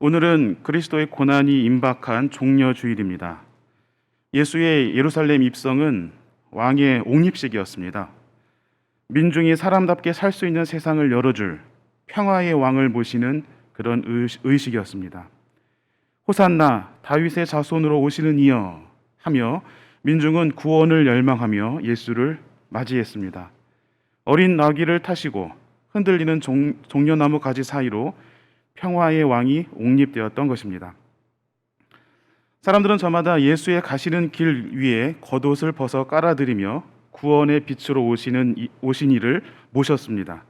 오늘은 그리스도의 고난이 임박한 종려 주일입니다. 예수의 예루살렘 입성은 왕의 옹립식이었습니다. 민중이 사람답게 살 수 있는 세상을 열어줄 평화의 왕을 모시는 그런 의- 의식이었습니다. 호산나 다윗의 자손으로 오시는 이여 하며 민중은 구원을 열망하며 예수를 맞이했습니다. 어린 나귀를 타시고 흔들리는 종, 종려나무 가지 사이로 평화의 왕이 옹립되었던 것입니다. 사람들은 저마다 예수의 가시는 길 위에 겉옷을 벗어 깔아드리며 구원의 빛으로 오시는 이- 오신 이를 모셨습니다.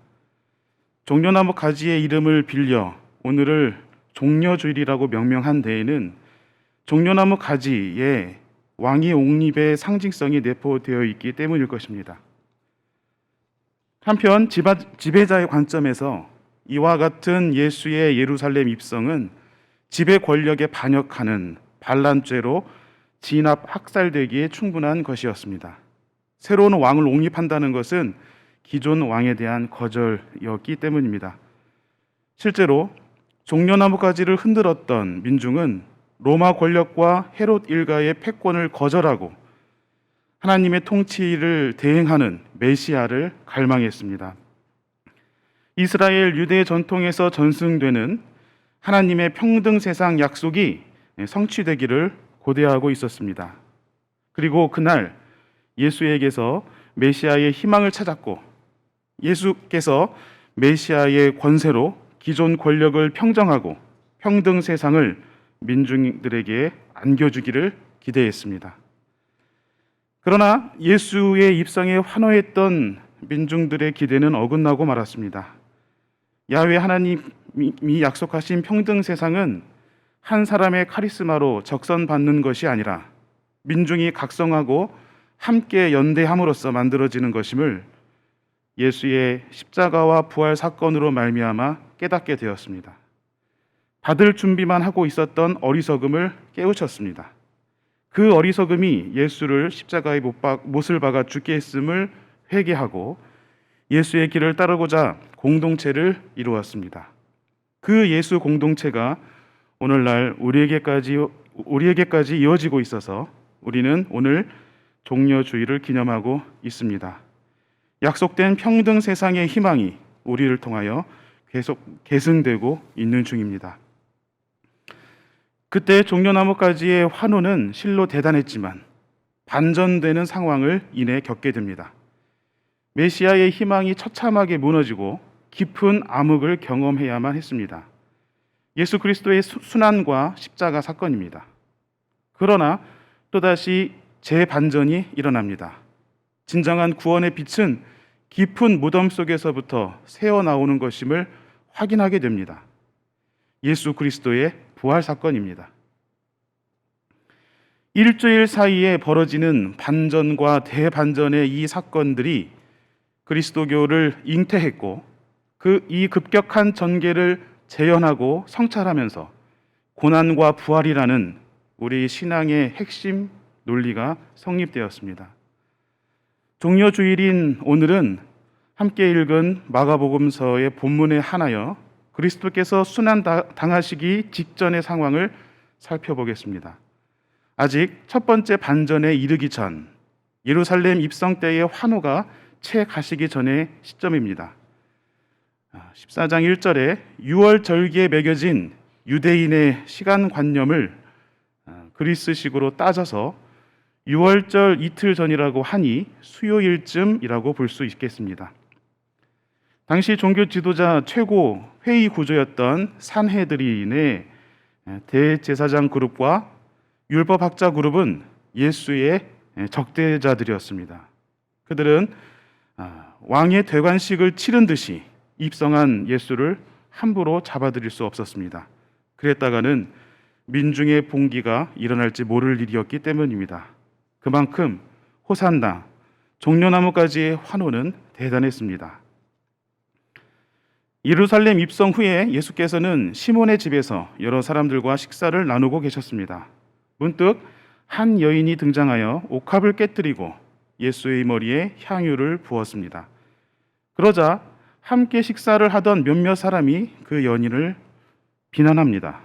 종려나무 가지의 이름을 빌려 오늘을 종려주일이라고 명명한 데에는 종려나무 가지에 왕의 옹립의 상징성이 내포되어 있기 때문일 것입니다. 한편 지배자의 관점에서 이와 같은 예수의 예루살렘 입성은 지배 권력에 반역하는 반란죄로 진압 학살되기에 충분한 것이었습니다. 새로운 왕을 옹립한다는 것은 기존 왕에 대한 거절이었기 때문입니다. 실제로 종려나무가지를 흔들었던 민중은 로마 권력과 헤롯 일가의 패권을 거절하고 하나님의 통치를 대행하는 메시아를 갈망했습니다. 이스라엘 유대 전통에서 전승되는 하나님의 평등 세상 약속이 성취되기를 고대하고 있었습니다. 그리고 그날 예수에게서 메시아의 희망을 찾았고 예수께서 메시아의 권세로 기존 권력을 평정하고 평등 세상을 민중들에게 안겨주기를 기대했습니다. 그러나 예수의 입성에 환호했던 민중들의 기대는 어긋나고 말았습니다. 야훼 하나님이 약속하신 평등 세상은 한 사람의 카리스마로 적선받는 것이 아니라 민중이 각성하고 함께 연대함으로써 만들어지는 것임을 예수의 십자가와 부활 사건으로 말미암아 깨닫게 되었습니다. 받을 준비만 하고 있었던 어리석음을 깨우쳤습니다. 그 어리석음이 예수를 박, 못을 박아 죽게 했음을 회개하고 예수의 길을 따르고자 공동체를 이루었습니다. 그 예수 공동체가 오늘날 우리에게까지 우리에게까지 이어지고 있어서 우리는 오늘 종려주의를 기념하고 있습니다. 약속된 평등 세상의 희망이 우리를 통하여 계속 계승되고 있는 중입니다. 그때 종려나무까지의 환호는 실로 대단했지만 반전되는 상황을 인해 겪게 됩니다. 메시아의 희망이 처참하게 무너지고 깊은 암흑을 경험해야만 했습니다. 예수 그리스도의 수- 순환과 십자가 사건입니다. 그러나 또다시 재반전이 일어납니다. 진정한 구원의 빛은 깊은 무덤 속에서부터 새어 나오는 것임을 확인하게 됩니다. 예수 그리스도의 부활 사건입니다. 일주일 사이에 벌어지는 반전과 대반전의 이 사건들이 그리스도교를 잉태했고 그 이 급격한 전개를 재현하고 성찰하면서 고난과 부활이라는 우리 신앙의 핵심 논리가 성립되었습니다. 종려 주일인 오늘은 함께 읽은 마가복음서의 본문에 한하여 그리스도께서 순환 다- 당하시기 직전의 상황을 살펴보겠습니다. 아직 첫 번째 반전에 이르기 전 예루살렘 입성 때의 환호가 채 가시기 전의 시점입니다. 14장 1절에 6월 절기에 매겨진 유대인의 시간 관념을 아, 그리스식으로 따져서 6월절 이틀 전이라고 하니 수요일쯤이라고 볼 수 있겠습니다. 당시 종교 지도자 최고 회의 구조였던 산헤드린의 대제사장 그룹과 율법학자 그룹은 예수의 적대자들이었습니다. 그들은 아, 왕의 대관식을 치른 듯이 입성한 예수를 함부로 잡아들일 수 없었습니다. 그랬다가는 민중의 봉기가 일어날지 모를 일이었기 때문입니다. 그만큼 호산나 종려나무까지의 환호는 대단했습니다. 예루살렘 입성 후에 예수께서는 시몬의 집에서 여러 사람들과 식사를 나누고 계셨습니다. 문득 한 여인이 등장하여 옥합을 깨뜨리고 예수의 머리에 향유를 부었습니다. 그러자 함께 식사를 하던 몇몇 사람이 그 연인을 비난합니다.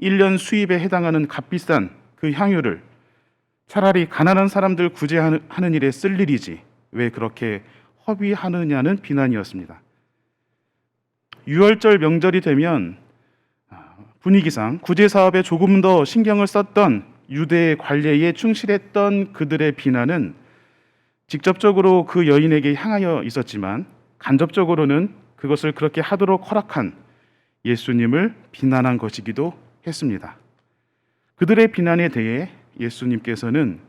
1년 수입에 해당하는 값비싼 그 향유를 차라리 가난한 사람들 구제하는 일에 쓸 일이지 왜 그렇게 허비하느냐는 비난이었습니다. 유월절 명절이 되면 아, 분위기상 구제 사업에 조금 더 신경을 썼던 유대 관례에 충실했던 그들의 비난은 직접적으로 그 여인에게 향하여 있었지만 간접적으로는 그것을 그렇게 하도록 허락한 예수님을 비난한 것이기도 했습니다. 그들의 비난에 대해 예수님께서는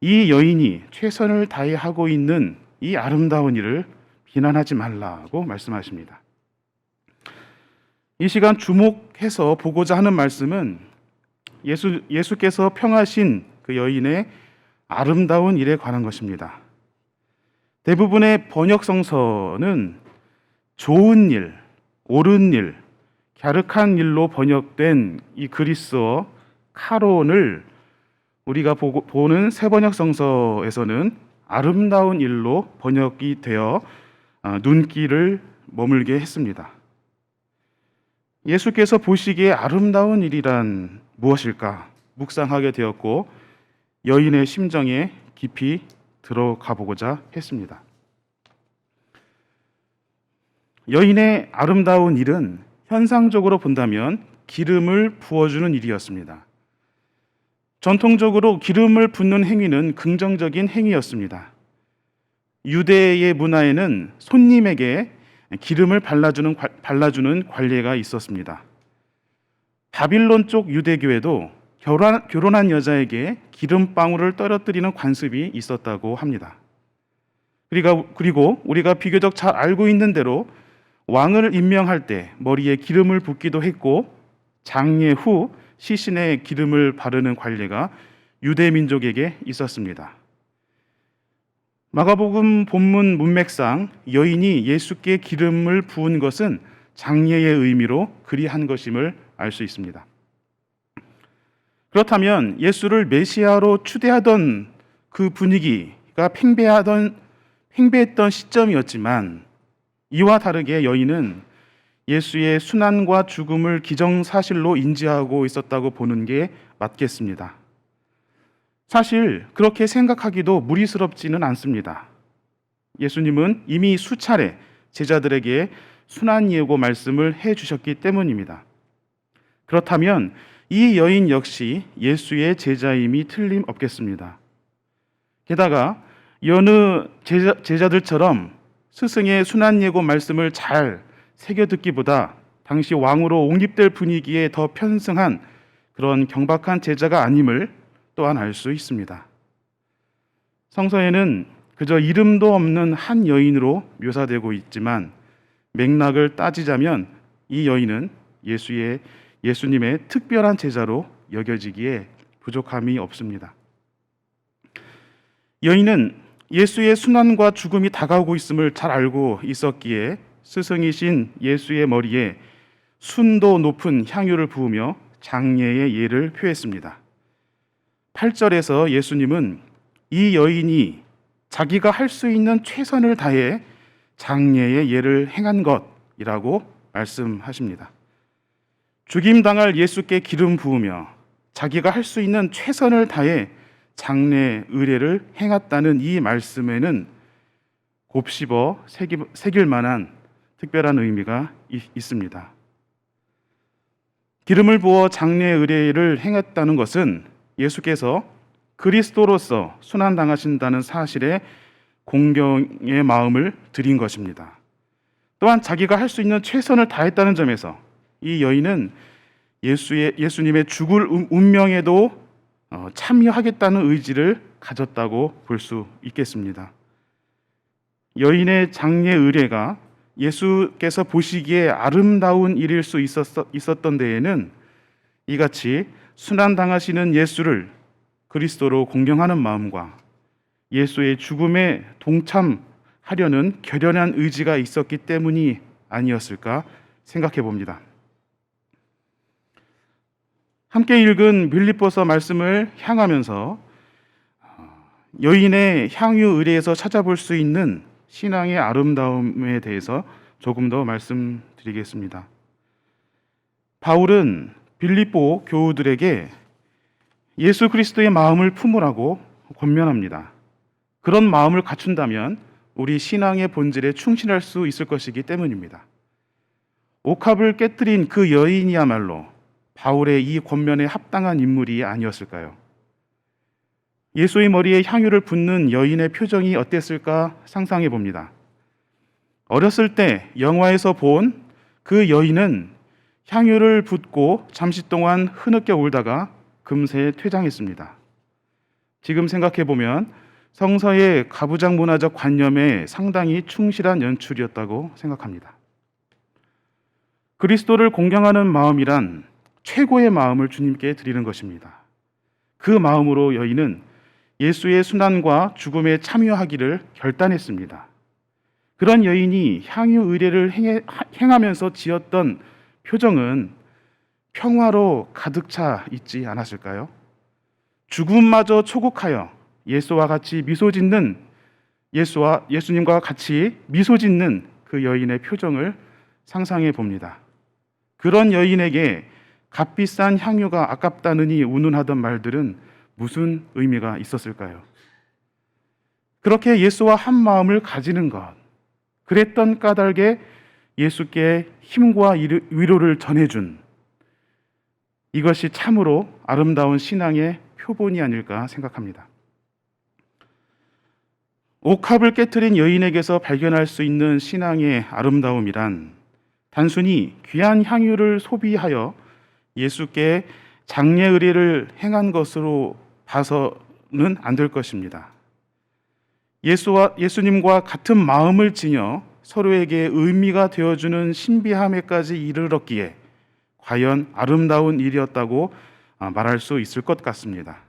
이 여인이 최선을 다해 하고 있는 이 아름다운 일을 비난하지 말라고 말씀하십니다. 이 시간 주목해서 보고자 하는 말씀은 예수, 예수께서 평하신 그 여인의 아름다운 일에 관한 것입니다. 대부분의 번역 성서는 좋은 일, 옳은 일, 갸륵한 일로 번역된 이 그리스어 카론을 우리가 보고, 보는 세번역 성서에서는 아름다운 일로 번역이 되어 어, 눈길을 머물게 했습니다. 예수께서 보시기에 아름다운 일이란 무엇일까 묵상하게 되었고 여인의 심정에 깊이 들어가 보고자 했습니다. 여인의 아름다운 일은 현상적으로 본다면 기름을 부어주는 일이었습니다. 전통적으로 기름을 붓는 행위는 긍정적인 행위였습니다. 유대의 문화에는 손님에게 기름을 발라주는, 발라주는 관례가 있었습니다. 바빌론 쪽 유대교에도 결혼, 결혼한 여자에게 기름방울을 떨어뜨리는 관습이 있었다고 합니다. 그리고 우리가 비교적 잘 알고 있는 대로 왕을 임명할 때 머리에 기름을 붓기도 했고 장례 후 시신에 기름을 바르는 관례가 유대 민족에게 있었습니다. 마가복음 본문 문맥상 여인이 예수께 기름을 부은 것은 장례의 의미로 그리한 것임을 알 수 있습니다. 그렇다면 예수를 메시아로 추대하던 그 분위기가 팽배하던 팽배했던 시점이었지만 이와 다르게 여인은 예수의 순환과 죽음을 기정사실로 인지하고 있었다고 보는 게 맞겠습니다. 사실 그렇게 생각하기도 무리스럽지는 않습니다. 예수님은 이미 수차례 제자들에게 순환 예고 말씀을 해 주셨기 때문입니다. 그렇다면 이 여인 역시 예수의 제자임이 틀림없겠습니다. 게다가 여느 제자, 제자들처럼 스승의 순환 예고 말씀을 잘 새겨 듣기보다 당시 왕으로 옹립될 분위기에 더 편승한 그런 경박한 제자가 아님을 또한 알 수 있습니다. 성서에는 그저 이름도 없는 한 여인으로 묘사되고 있지만 맥락을 따지자면 이 여인은 예수의 예수님의 특별한 제자로 여겨지기에 부족함이 없습니다. 여인은 예수의 순환과 죽음이 다가오고 있음을 잘 알고 있었기에 스승이신 예수의 머리에 순도 높은 향유를 부으며 장례의 예를 표했습니다. 8절에서 예수님은 이 여인이 자기가 할 수 있는 최선을 다해 장례의 예를 행한 것이라고 말씀하십니다. 죽임 당할 예수께 기름 부으며 자기가 할 수 있는 최선을 다해 장례 의례를 행했다는 이 말씀에는 곱씹어 새길 만한 특별한 의미가 있습니다. 기름을 부어 장례 의례를 행했다는 것은 예수께서 그리스도로서 순환 당하신다는 사실에 공경의 마음을 드린 것입니다. 또한 자기가 할 수 있는 최선을 다했다는 점에서 이 여인은 예수의 예수님의 죽을 운명에도 어, 참여하겠다는 의지를 가졌다고 볼 수 있겠습니다. 여인의 장례 의례가 예수께서 보시기에 아름다운 일일 수 있었던 데에는 이같이 순환 당하시는 예수를 그리스도로 공경하는 마음과 예수의 죽음에 동참하려는 결연한 의지가 있었기 때문이 아니었을까 생각해 봅니다. 함께 읽은 빌립보서 말씀을 향하면서 어, 여인의 향유 의례에서 찾아볼 수 있는 신앙의 아름다움에 대해서 조금 더 말씀드리겠습니다. 바울은 빌립보 교우들에게 예수 그리스도의 마음을 품으라고 권면합니다. 그런 마음을 갖춘다면 우리 신앙의 본질에 충실할 수 있을 것이기 때문입니다. 옥합을 깨뜨린 그 여인이야말로 바울의 이 권면에 합당한 인물이 아니었을까요? 예수의 머리에 향유를 붓는 여인의 표정이 어땠을까 상상해 봅니다. 어렸을 때 영화에서 본 그 여인은 향유를 붓고 잠시 동안 흐느껴 울다가 금세 퇴장했습니다. 지금 생각해 보면 성서의 가부장 문화적 관념에 상당히 충실한 연출이었다고 생각합니다. 그리스도를 공경하는 마음이란 최고의 마음을 주님께 드리는 것입니다. 그 마음으로 여인은 예수의 순환과 죽음에 참여하기를 결단했습니다. 그런 여인이 향유 의례를 행하면서 지었던 표정은 평화로 가득 차 있지 않았을까요? 죽음마저 초국하여 예수와 같이 미소 짓는 예수와 예수님과 같이 미소 짓는 그 여인의 표정을 상상해 봅니다. 그런 여인에게 값비싼 향유가 아깝다느니 운운하던 말들은 무슨 의미가 있었을까요? 그렇게 예수와 한 마음을 가지는 것, 그랬던 까닭에 예수께 힘과 위로를 전해준 이것이 참으로 아름다운 신앙의 표본이 아닐까 생각합니다. 옥합을 깨뜨린 여인에게서 발견할 수 있는 신앙의 아름다움이란 단순히 귀한 향유를 소비하여 예수께 장례 의례를 행한 것으로 봐서는 안 될 것입니다. 예수와 예수님과 같은 마음을 지녀 서로에게 의미가 되어주는 신비함에까지 이르렀기에 과연 아름다운 일이었다고 아, 말할 수 있을 것 같습니다.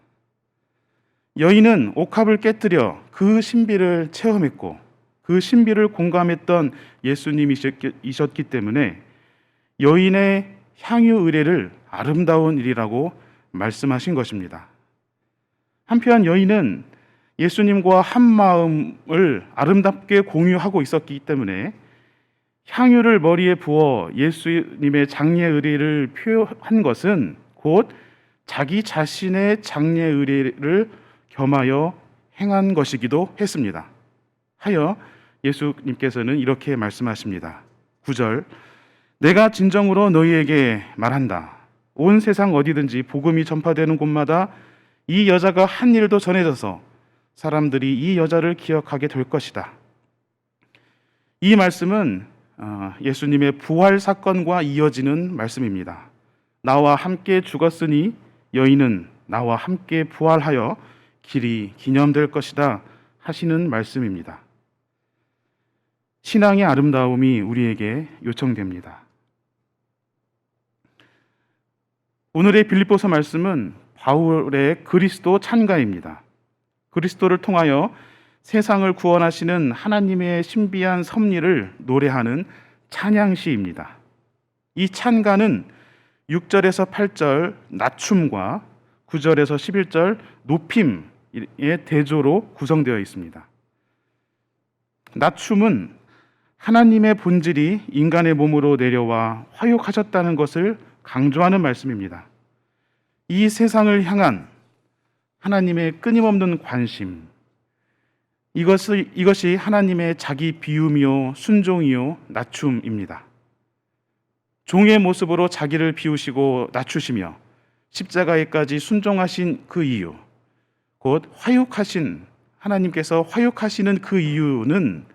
여인은 옥합을 깨뜨려 그 신비를 체험했고 그 신비를 공감했던 예수님이셨기 때문에 여인의 향유 의례를 아름다운 일이라고 말씀하신 것입니다. 한편 여인은 예수님과 한 마음을 아름답게 공유하고 있었기 때문에 향유를 머리에 부어 예수님의 장례 의례를 표한 것은 곧 자기 자신의 장례 의례를 겸하여 행한 것이기도 했습니다. 하여 예수님께서는 이렇게 말씀하십니다. 9절 내가 진정으로 너희에게 말한다. 온 세상 어디든지 복음이 전파되는 곳마다 이 여자가 한 일도 전해져서 사람들이 이 여자를 기억하게 될 것이다. 이 말씀은 어, 예수님의 부활 사건과 이어지는 말씀입니다. 나와 함께 죽었으니 여인은 나와 함께 부활하여 길이 기념될 것이다 하시는 말씀입니다. 신앙의 아름다움이 우리에게 요청됩니다. 오늘의 빌립보서 말씀은 바울의 그리스도 찬가입니다. 그리스도를 통하여 세상을 구원하시는 하나님의 신비한 섭리를 노래하는 찬양시입니다. 이 찬가는 6절에서 8절 낮춤과 9절에서 11절 높임의 대조로 구성되어 있습니다. 낮춤은 하나님의 본질이 인간의 몸으로 내려와 화육하셨다는 것을 강조하는 말씀입니다. 이 세상을 향한 하나님의 끊임없는 관심, 이것을, 이것이 하나님의 자기 비움이요, 순종이요, 낮춤입니다. 종의 모습으로 자기를 비우시고 낮추시며 십자가에까지 순종하신 그 이유, 곧 화육하신 하나님께서 화육하시는 그 이유는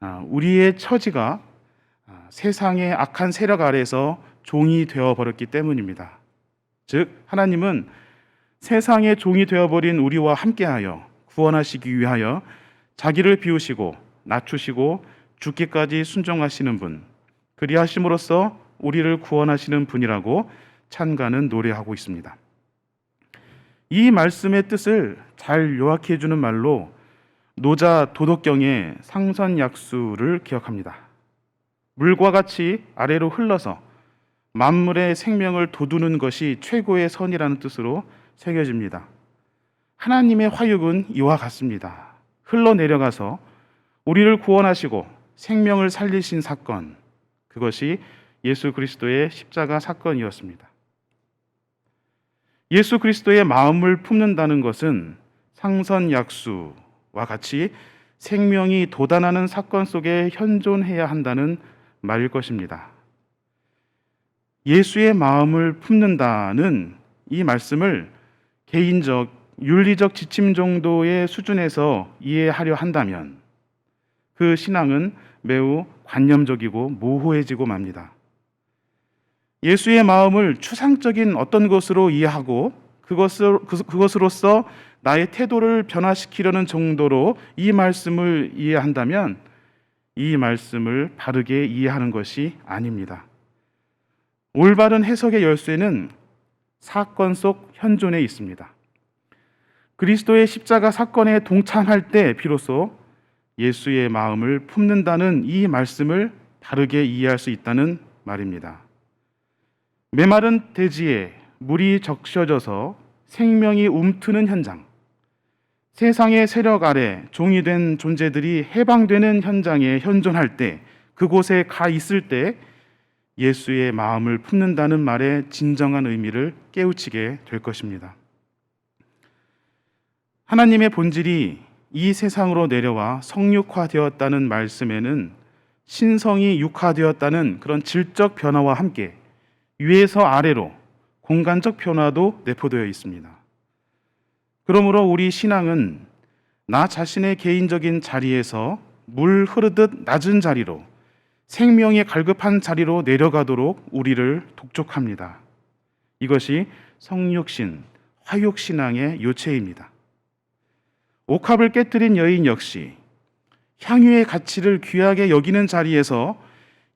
아, 우리의 처지가 아, 세상의 악한 세력 아래서 종이 되어 버렸기 때문입니다. 즉 하나님은 세상의 종이 되어 버린 우리와 함께하여 구원하시기 위하여 자기를 비우시고 낮추시고 죽기까지 순종하시는 분, 그리하심으로써 우리를 구원하시는 분이라고 찬가는 노래하고 있습니다. 이 말씀의 뜻을 잘 요약해 주는 말로 노자 도덕경의 상선 약수를 기억합니다. 물과 같이 아래로 흘러서 만물의 생명을 돋우는 것이 최고의 선이라는 뜻으로 새겨집니다. 하나님의 화육은 이와 같습니다. 흘러내려가서 우리를 구원하시고 생명을 살리신 사건, 그것이 예수 그리스도의 십자가 사건이었습니다. 예수 그리스도의 마음을 품는다는 것은 상선 약수와 같이 생명이 도단하는 사건 속에 현존해야 한다는 말일 것입니다. 예수의 마음을 품는다는 이 말씀을 개인적, 윤리적 지침 정도의 수준에서 이해하려 한다면 그 신앙은 매우 관념적이고 모호해지고 맙니다. 예수의 마음을 추상적인 어떤 것으로 이해하고 그것을, 그- 그것으로서 나의 태도를 변화시키려는 정도로 이 말씀을 이해한다면 이 말씀을 바르게 이해하는 것이 아닙니다. 올바른 해석의 열쇠는 사건 속 현존에 있습니다. 그리스도의 십자가 사건에 동참할 때 비로소 예수의 마음을 품는다는 이 말씀을 바르게 이해할 수 있다는 말입니다. 메마른 대지에 물이 적셔져서 생명이 움트는 현장, 세상의 세력 아래 종이 된 존재들이 해방되는 현장에 현존할 때, 그곳에 가 있을 때 예수의 마음을 품는다는 말의 진정한 의미를 깨우치게 될 것입니다. 하나님의 본질이 이 세상으로 내려와 성육화되었다는 말씀에는 신성이 육화되었다는 그런 질적 변화와 함께 위에서 아래로 공간적 변화도 내포되어 있습니다. 그러므로 우리 신앙은 나 자신의 개인적인 자리에서 물 흐르듯 낮은 자리로 생명이 갈급한 자리로 내려가도록 우리를 독촉합니다. 이것이 성육신, 화육신앙의 요체입니다. 옥합을 깨뜨린 여인 역시 향유의 가치를 귀하게 여기는 자리에서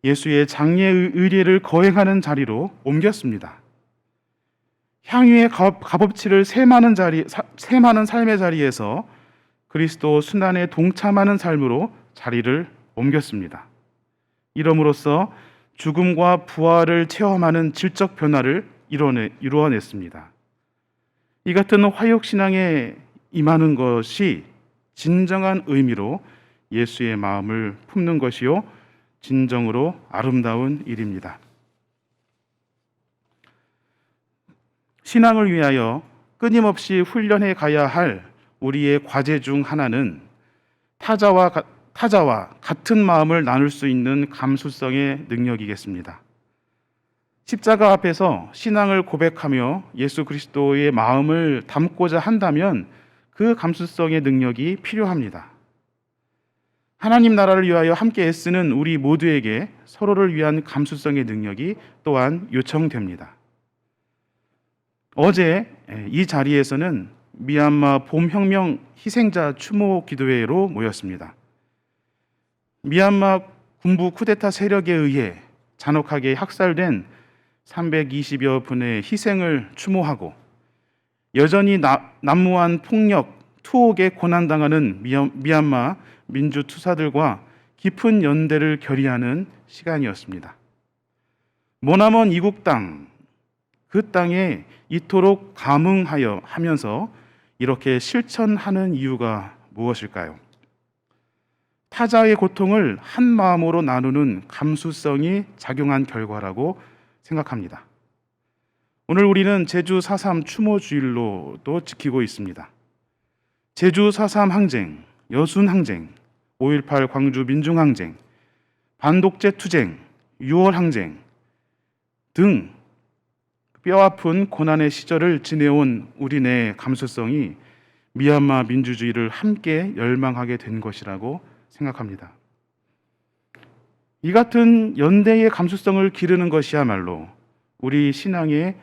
예수의 장례 의례를 거행하는 자리로 옮겼습니다. 향유의 값- 값어치를 세마는 자리, 사- 세마는 삶의 자리에서 그리스도 순환에 동참하는 삶으로 자리를 옮겼습니다. 이름으로써 죽음과 부활을 체험하는 질적 변화를 이뤄내, 이루어냈습니다. 이 같은 화욕신앙에 임하는 것이 진정한 의미로 예수의 마음을 품는 것이요 진정으로 아름다운 일입니다. 신앙을 위하여 끊임없이 훈련해 가야 할 우리의 과제 중 하나는 타자와 가- 타자와 같은 마음을 나눌 수 있는 감수성의 능력이겠습니다. 십자가 앞에서 신앙을 고백하며 예수 그리스도의 마음을 담고자 한다면 그 감수성의 능력이 필요합니다. 하나님 나라를 위하여 함께 애쓰는 우리 모두에게 서로를 위한 감수성의 능력이 또한 요청됩니다. 어제 이 자리에서는 미얀마 봄혁명 희생자 추모 기도회로 모였습니다. 미얀마 군부 쿠데타 세력에 의해 잔혹하게 학살된 320여 분의 희생을 추모하고 여전히 나- 난무한 폭력, 투옥에 고난당하는 미얀- 미얀마 민주투사들과 깊은 연대를 결의하는 시간이었습니다. 모나먼 이국 땅, 그 땅에 이토록 감흥하여 하면서 이렇게 실천하는 이유가 무엇일까요? 타자의 고통을 한 마음으로 나누는 감수성이 작용한 결과라고 생각합니다. 오늘 우리는 제주 4.3 추모 주일로도 지키고 있습니다. 제주 4.3 항쟁, 여순 항쟁, 5.18 광주 민중 항쟁, 반독재 투쟁, 6월 항쟁 등 뼈아픈 고난의 시절을 지내온 우리네 감수성이 미얀마 민주주의를 함께 열망하게 된 것이라고 생각합니다. 이 같은 연대의 감수성을 기르는 것이야말로 우리 신앙에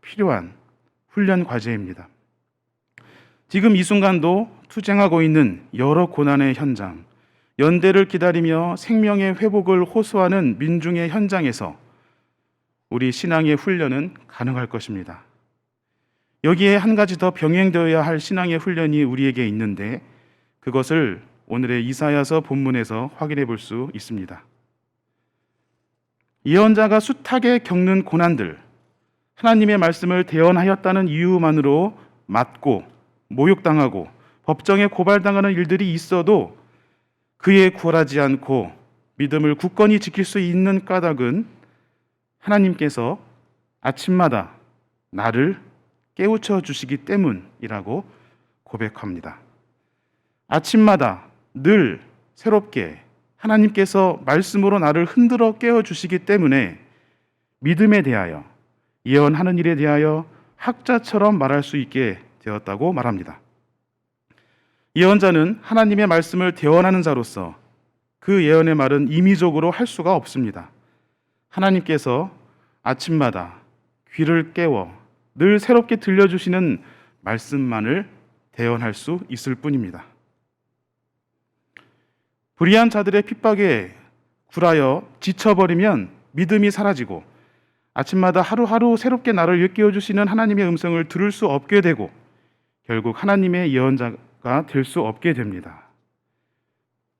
필요한 훈련 과제입니다. 지금 이 순간도 투쟁하고 있는 여러 고난의 현장, 연대를 기다리며 생명의 회복을 호소하는 민중의 현장에서 우리 신앙의 훈련은 가능할 것입니다. 여기에 한 가지 더 병행되어야 할 신앙의 훈련이 우리에게 있는데 그것을 오늘의 이사야서 본문에서 확인해 볼 수 있습니다. 예언자가 숱하게 겪는 고난들, 하나님의 말씀을 대언하였다는 이유만으로 맞고 모욕당하고 법정에 고발당하는 일들이 있어도 그에 굴하지 않고 믿음을 굳건히 지킬 수 있는 까닭은 하나님께서 아침마다 나를 깨우쳐 주시기 때문이라고 고백합니다. 아침마다 늘 새롭게 하나님께서 말씀으로 나를 흔들어 깨워 주시기 때문에 믿음에 대하여 예언하는 일에 대하여 학자처럼 말할 수 있게 되었다고 말합니다. 예언자는 하나님의 말씀을 대언하는 자로서 그 예언의 말은 임의적으로 할 수가 없습니다. 하나님께서 아침마다 귀를 깨워 늘 새롭게 들려주시는 말씀만을 대언할 수 있을 뿐입니다. 불의한 자들의 핍박에 굴하여 지쳐버리면 믿음이 사라지고 아침마다 하루하루 새롭게 나를 일깨워 주시는 하나님의 음성을 들을 수 없게 되고 결국 하나님의 예언자가 될 수 없게 됩니다.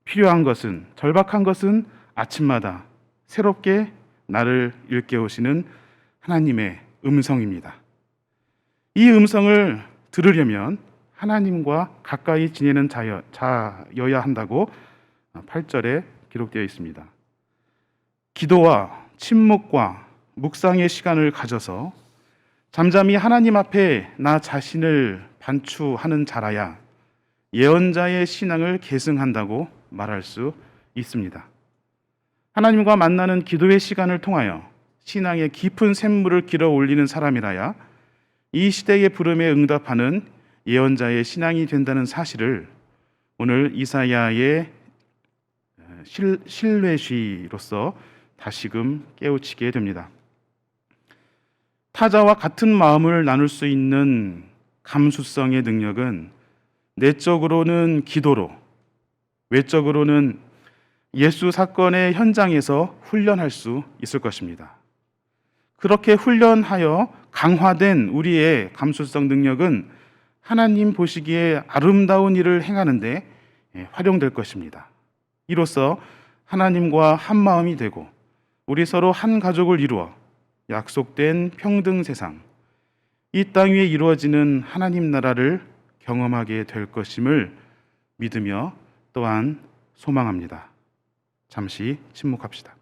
필요한 것은 절박한 것은 아침마다 새롭게 나를 일깨우시는 하나님의 음성입니다. 이 음성을 들으려면 하나님과 가까이 지내는 자여, 자여야 한다고 8절에 기록되어 있습니다. 기도와 침묵과 묵상의 시간을 가져서 잠잠히 하나님 앞에 나 자신을 반추하는 자라야 예언자의 신앙을 계승한다고 말할 수 있습니다. 하나님과 만나는 기도의 시간을 통하여 신앙의 깊은 샘물을 길어 올리는 사람이라야 이 시대의 부름에 응답하는 예언자의 신앙이 된다는 사실을 오늘 이사야의 실, 신뢰시로서 다시금 깨우치게 됩니다. 타자와 같은 마음을 나눌 수 있는 감수성의 능력은 내적으로는 기도로, 외적으로는 예수 사건의 현장에서 훈련할 수 있을 것입니다. 그렇게 훈련하여 강화된 우리의 감수성 능력은 하나님 보시기에 아름다운 일을 행하는데 예, 활용될 것입니다. 이로써 하나님과 한 마음이 되고 우리 서로 한 가족을 이루어 약속된 평등 세상, 이 땅 위에 이루어지는 하나님 나라를 경험하게 될 것임을 믿으며 또한 소망합니다. 잠시 침묵합시다.